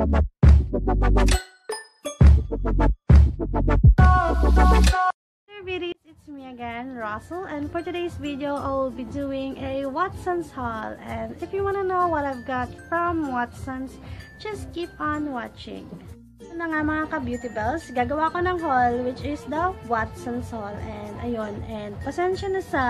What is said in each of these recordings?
It's me again, Russell, and for today's video, I will be doing a Watson's haul, and if you want to know what I've got from Watson's, just keep on watching. Ito na nga mga ka-beauty bells, gagawa ko ng haul, which is the Watson's haul, and ayun, and pasensya na sa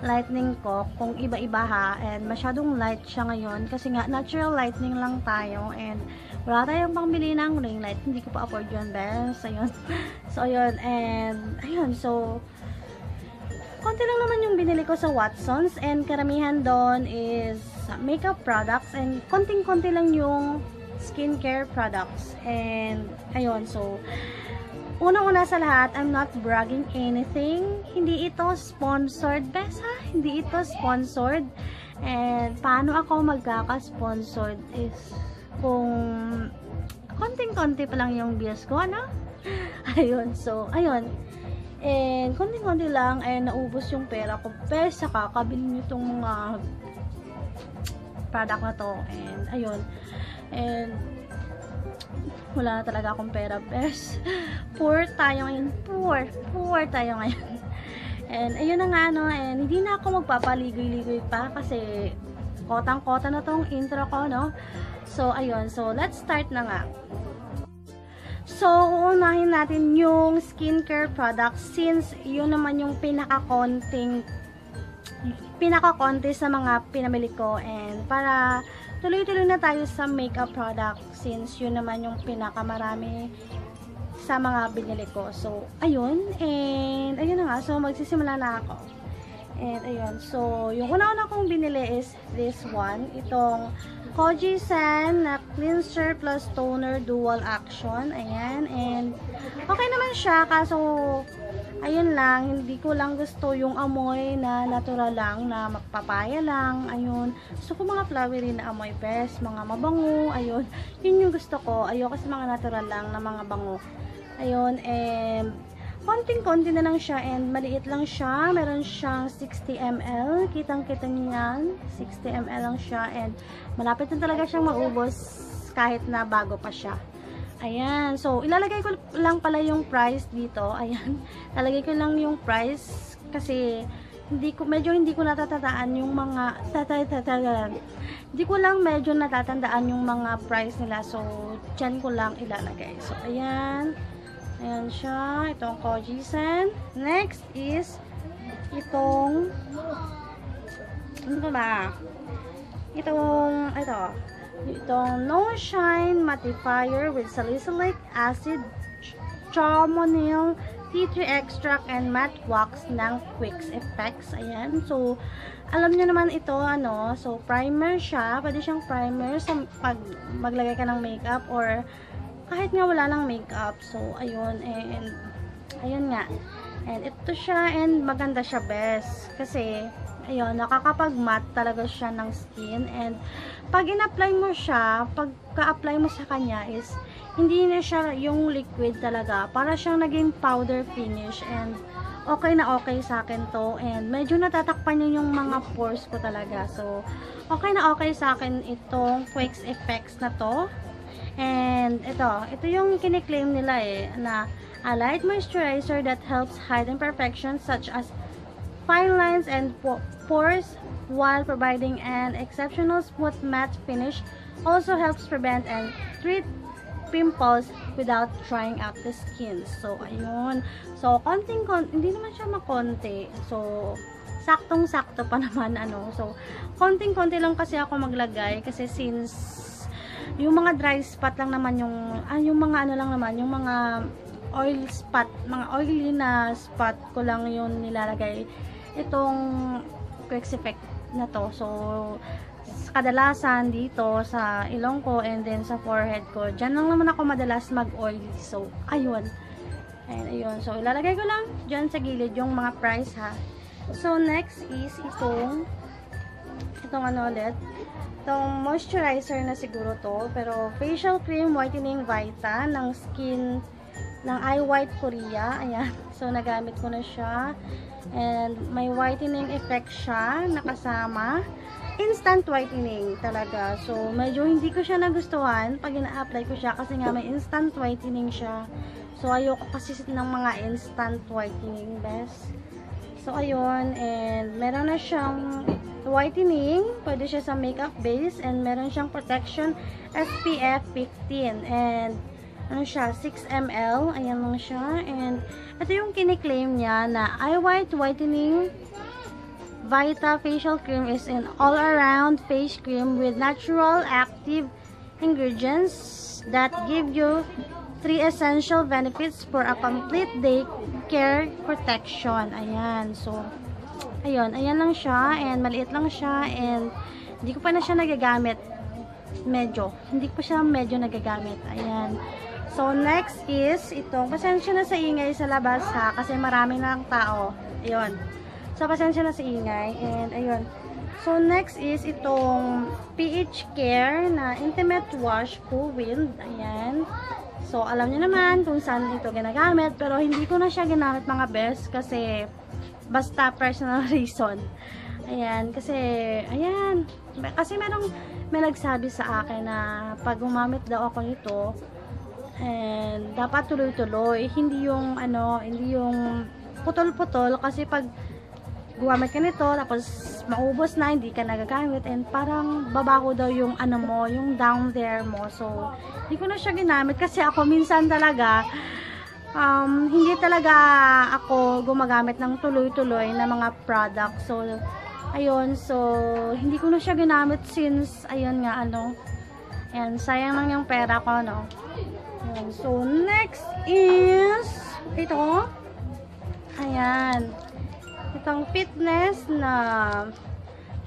lightning ko, kung iba-iba ha, and masyadong light siya ngayon, kasi nga, natural lightning lang tayo, and wala tayong pangbili ng ring light. Hindi ko pa afford yun, bes. Ayun. So, ayun. And, ayun. So, konti lang naman yung binili ko sa Watsons. And, karamihan doon is makeup products. And, konting-konti lang yung skincare products. And, ayun. So, unang-una sa lahat, I'm not bragging anything. Hindi ito sponsored, bes ha? Hindi ito sponsored. And, paano ako magkaka-sponsored is kung konting-konti pa lang yung bills ko, ano? ayun, so, ayun. And, konting-konti lang, ay naubos yung pera ko. Pero sa kakabili nyo mga product na to. And, ayun. And, wala na talaga akong pera. Bes, poor tayo ngayon. Poor. Poor tayo ngayon. And, ayun na nga, no. And, hindi na ako magpapaligoy-ligoy pa kasi kotang-kota na tong intro ko, no. So, ayun. So, let's start na nga. So, uunahin natin yung skincare products since yun naman yung pinaka-konting pinaka-konti sa mga pinamili ko and para tuloy-tuloy na tayo sa makeup product since yun naman yung pinaka-marami sa mga binili ko. So, ayun. And, ayun na nga. So, magsisimula na ako. And, ayun. So, yung una-una kong binili is this one. Itong Koji San na cleanser plus toner dual action. Ayan. And, okay naman siya. Kaso, ayun lang. Hindi ko lang gusto yung amoy na natural lang, na magpapaya lang. Ayun. Gusto ko mga flowery na amoy best. Mga mabango. Ayun. Yun yung gusto ko. Ayoko sa mga natural lang na mga bango. Ayun. And, konting-konti na lang siya and maliit lang siya. Meron siyang 60 ml. Kitang-kita niyo yan. 60 ml lang siya and malapit na talaga siyang maubos kahit na bago pa siya. Ayan. So, ilalagay ko lang pala yung price dito. Ayan. Lalagay ko lang yung price kasi hindi ko medyo hindi ko natatandaan yung mga tatatatagan. Hindi ko lang medyo natatandaan yung mga price nila. So, diyan ko lang ilalagay. So, ayan. Ayan siya. Itong Kojisan. Next is itong ano ba? Itong ito. Itong No Shine Mattifier with salicylic acid charmonil tea tree extract and matte wax ng Quicks Effects. Ayan. So, alam niyo naman ito, ano, so primer siya. Pwede siyang primer sa pag maglagay ka ng makeup or kahit nga wala lang makeup. So, ayun. And, ayun nga. And, ito siya. And, maganda siya best. Kasi, ayun, nakakapag-matte talaga siya ng skin. And, pag in-apply mo siya, pagka-apply mo sa kanya is, hindi na siya yung liquid talaga. Para siyang naging powder finish. And, okay na okay sa akin to. And, medyo natatakpan niya yung mga pores ko talaga. So, okay na okay sa akin itong Quakes Effects na to. And ito, ito yung kiniklaim nila eh, na a light moisturizer that helps hide imperfections such as fine lines and pores while providing an exceptional smooth matte finish. Also helps prevent and treat pimples without drying out the skin. So, ayun. So, konting, konti, hindi naman siya makonti. So, saktong-sakto pa naman, ano. So, konting-konti lang kasi ako maglagay kasi since yung mga dry spot lang naman yung, ah, yung mga ano lang naman, yung mga oil spot, mga oily na spot ko lang yun nilalagay. Itong Quicks Effect na to. So, kadalasan dito sa ilong ko and then sa forehead ko. Diyan lang naman ako madalas mag-oily. So, ayun. Ayun, ayun. So, ilalagay ko lang dyan sa gilid yung mga price ha. So, next is itong itong ano ulit itong moisturizer na siguro to. Pero, facial cream whitening Vita ng skin ng Eye White Korea. Ayan. So, nagamit ko na siya. And, may whitening effect siya nakasama. instant whitening talaga. So, medyo hindi ko siya nagustuhan pag ina-apply ko siya kasi nga may instant whitening siya. So, ayoko kasi ng mga instant whitening best. So, ayun. And, meron na siyang whitening. Pwede siya sa makeup base. And, meron siyang protection SPF 15. And, ano siya, 6 ml. Ayan lang siya. And, ito yung kiniklaim niya na eye white whitening Vita Facial Cream is an all-around face cream with natural active ingredients that give you three essential benefits for a complete day care protection. Ayan. So, ayun. Ayan lang siya. And maliit lang siya. And hindi ko pa na siya nagagamit. Medyo. Hindi ko siya medyo nagagamit. Ayan. So, next is itong. Pasensya na sa ingay sa labas ha. Kasi marami na tao. Ayun. So, pasensya na sa ingay. And, ayun. So, next is itong PH Care na Intimate Wash Cool Wind. Ayan. So, alam niyo naman kung saan ito ginagamit. Pero, hindi ko na siya ginamit mga best kasi basta personal reason. Ayan. Kasi, ayan. Kasi merong, may nagsabi sa akin na pag gumamit daw ako nito, and dapat tuloy-tuloy. Hindi yung, ano, hindi yung putol-putol. Kasi pag gumamit ka nito, tapos maubos na, hindi ka nagagamit, and parang babago daw yung ano mo, yung down there mo. So, hindi ko na siya ginamit kasi ako minsan talaga, um, hindi talaga ako gumagamit ng tuloy-tuloy na mga product. So, ayun, so, hindi ko na siya ginamit since, ayun nga, ano, and sayang lang yung pera ko, no. So, next is, ito, ayan, itong fitness na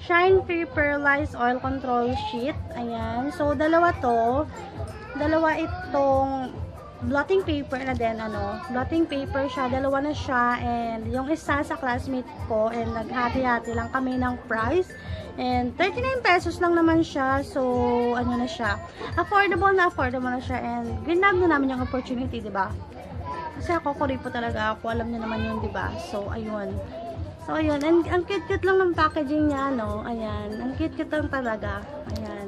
Shine Free Pearlized Oil Control Sheet. Ayan. So, dalawa to. Dalawa itong blotting paper na din, ano. Blotting paper siya. Dalawa na siya. And yung isa sa classmate ko. And naghati-hati lang kami ng price. And 39 pesos lang naman siya. So, ano na siya. Affordable na affordable na siya. And ginab na namin yung opportunity, ba? Kasi ako, kuripo talaga ako. Alam niyo naman yun, ba? So, ayun. So, ayun. And, ang cute-cute lang ng packaging niya, no? Ayan. Ang cute-cute lang talaga. Ayan.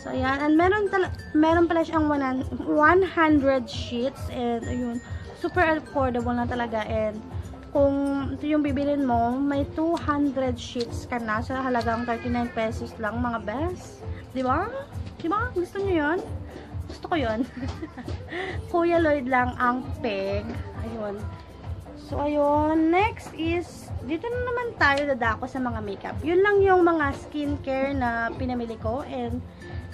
So, ayan. And meron, meron pala siyang 100 sheets. And, ayun. Super affordable na talaga. And, kung ito yung bibilin mo, may 200 sheets ka na sa halagang 39 pesos lang, mga best. Diba? Diba? Gusto niyo yun? Gusto ko yun. Kuya Lloyd lang ang peg. Ayun. So, ayun. Next is, dito na naman tayo dadako sa mga makeup. Yun lang yung mga skincare na pinamili ko. And,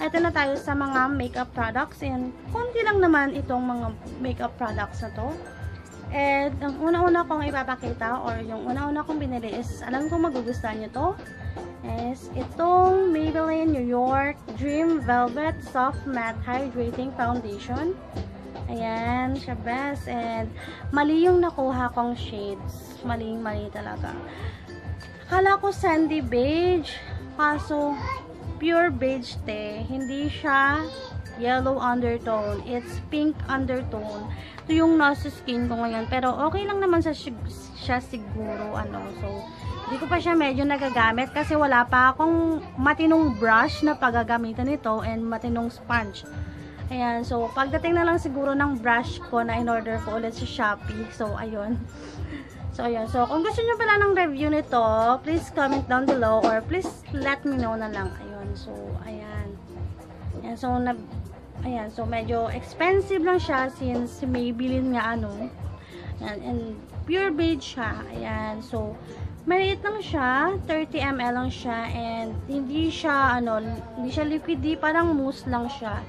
ito na tayo sa mga makeup products. And, konti lang naman itong mga makeup products na to. And, ang una-una kong ipapakita or yung una-una kong binili is, alam ko magugustuhan nyo to, is itong Maybelline New York Dream Velvet Soft Matte Hydrating Foundation. Ayan, siya best. And, mali yung nakuha kong shades. Maling-mali talaga. Akala ko sandy beige. Kaso, pure beige te. Hindi siya yellow undertone. It's pink undertone. Ito yung nasa skin ko ngayon. Pero, okay lang naman sa siya siguro. Ano, so, hindi ko pa siya medyo nagagamit kasi wala pa akong matinong brush na paggagamitan nito and matinong sponge. Ayan, so pagdating na lang siguro ng brush ko na in-order ko ulit sa Shopee. So, ayun. So, ayun. So, kung gusto nyo pala ng review nito, please comment down below or please let me know na lang. Ayun. So, ayan. Ayan, so, ayan, so medyo expensive lang siya since may bilin nga ano. Ayan, and pure beige siya. Ayan, so, maliit lang siya, 30 ml lang siya, and hindi siya, ano, hindi siya liquidy, parang mousse lang siya.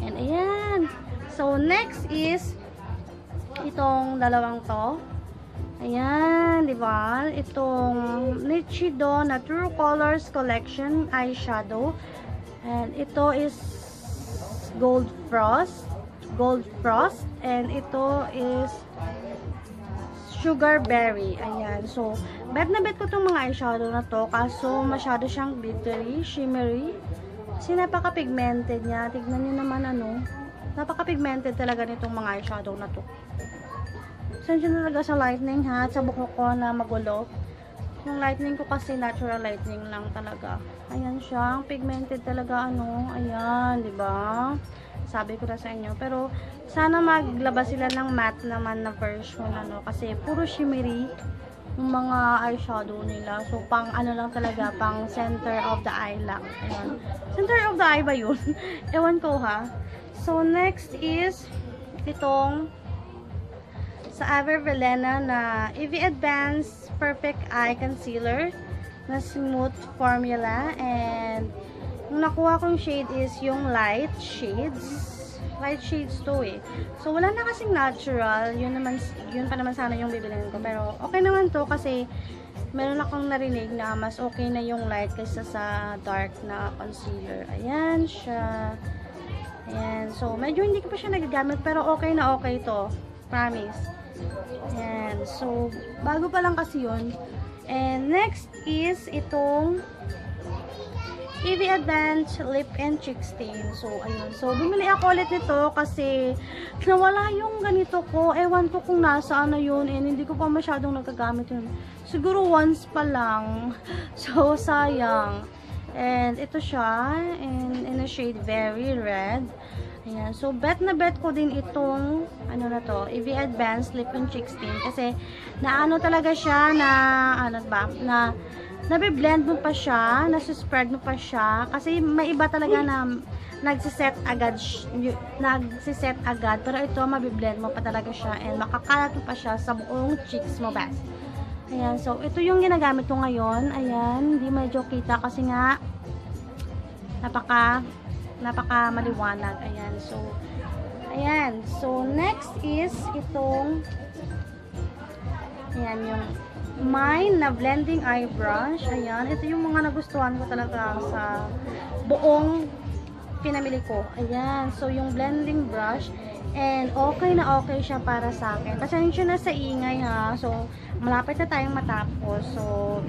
And ayan. So, next is itong dalawang to. Ayan, di ba? Itong Nichido na True Colors Collection eyeshadow. And ito is Gold Frost. Gold Frost. And ito is Sugar Berry. Ayan. So, bet na bet ko itong mga eyeshadow na to. Kaso, masyado siyang glittery, shimmery. Kasi napaka-pigmented niya. Tignan niyo naman ano. Napaka-pigmented talaga nitong mga eyeshadow na to. Sensya na talaga sa lightning ha. Sa buhok ko na magulo. Yung lightning ko kasi natural lightning lang talaga. Ayan siya. Pigmented talaga ano. Ayan, di ba? Sabi ko na sa inyo. Pero, sana maglabas sila ng matte naman na version ano. Kasi, puro shimmery yung mga eyeshadow nila. So, pang ano lang talaga, pang center of the eye lang. Ayan. Center of the eye ba yun? Ewan ko ha. So, next is itong sa Aver Velena na EV Advanced Perfect Eye Concealer na smooth formula. And yung nakuha kong shade is yung light shades. Light shades to eh. So wala na kasing natural. Yun naman yun pa naman sana yung bibilin ko. Pero okay naman to kasi meron akong narinig na mas okay na yung light kaysa sa dark na concealer. Ayan siya. Ayan. So medyo hindi ko pa siya nagagamit pero okay na okay to. Promise Ayan. So, bago pa lang kasi yun. And next is itong EV Advanced Lip and Cheek Stain. So, ayun. So, bumili ako ulit nito kasi nawala yung ganito ko. Ewan ko kung nasaan na yun and hindi ko pa masyadong nagagamit yun. Siguro once pa lang. So, sayang. And ito siya. And in a shade very red. Ayan. So, bet na bet ko din itong, ano na to, EV Advanced Lip and Cheek Stain. Kasi, naano talaga siya na, ano ba, na, nabiblend mo pa siya, nasi-spread mo pa siya. Kasi, may iba talaga na, nagsiset agad, nagsiset agad. Pero ito, mabiblend mo pa talaga siya. And, makakalat mo pa siya sa buong cheeks mo, best. Ayan. So, ito yung ginagamit ko ngayon. Ayan. Hindi medyo kita kasi nga, napaka napaka maliwanag. Ayan. So, ayan. So, next is itong ayan, yung mine na blending eye brush. Ayan. Ito yung mga nagustuhan ko talaga sa buong pinamili ko. Ayan. So, yung blending brush. And, okay na okay siya para sa akin. Pasensya na sa ingay ha. So, malapit na tayong matapos. So,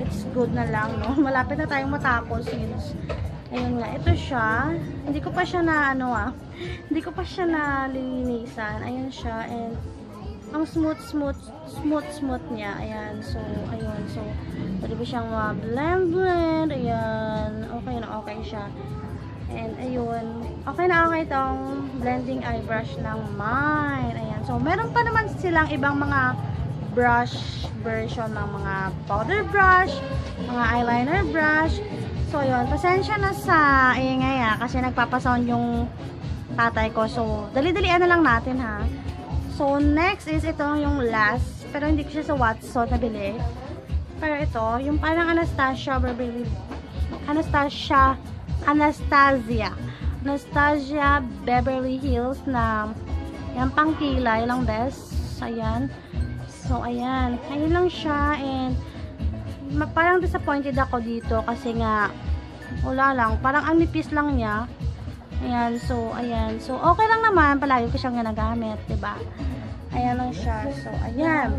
it's good na lang, no? Malapit na tayong matapos since Ayun nga, ito siya. Hindi ko pa siya na, ano ah, hindi ko pa siya nalilinisan. Ayun siya, and ang smooth, smooth, smooth, smooth niya. Ayan, so, ayun, so, pwede ba siyang ma-blend, blend, ayan, okay na okay siya. And, ayun, okay na okay itong blending eye brush ng mine. Ayan, so, meron pa naman silang ibang mga brush version ng mga powder brush, mga eyeliner brush, So, yun. Pasensya na sa ingay ha. Kasi nagpapasound yung tatay ko. So, dali-dalian na lang natin ha. So, next is ito yung last. Pero hindi ko siya sa Watson nabili. Pero ito, yung parang Anastasia Beverly Anastasia Anastasia Anastasia Beverly Hills na yan pang kilay lang best. Ayan. So, ayan. Ayun lang siya and parang disappointed ako dito kasi nga wala lang, parang ang nipis lang niya. Ayan, so, ayan. So, okay lang naman, palagi ko siyang ginagamit ba diba? ayan lang siya. So, ayan.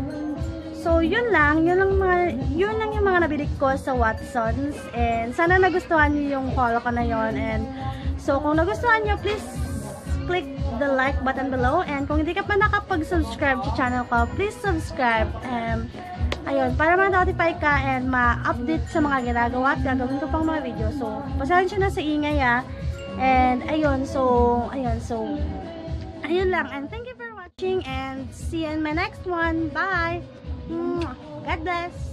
So, yun lang, yun lang mga yun lang yung mga nabili ko sa Watsons. And sana nagustuhan niyo yung haul ko na yon and so, kung nagustuhan niyo, please click the like button below. And kung hindi ka pa nakapag-subscribe sa channel ko, please subscribe. And Ayun, para ma-notify ka and ma-update sa mga ginagawa at gagawin ko pang mga video. So, pasensya na sa ingay ah. And, ayun, so, ayun, so, ayun lang. And thank you for watching and see you in my next one. Bye! God bless!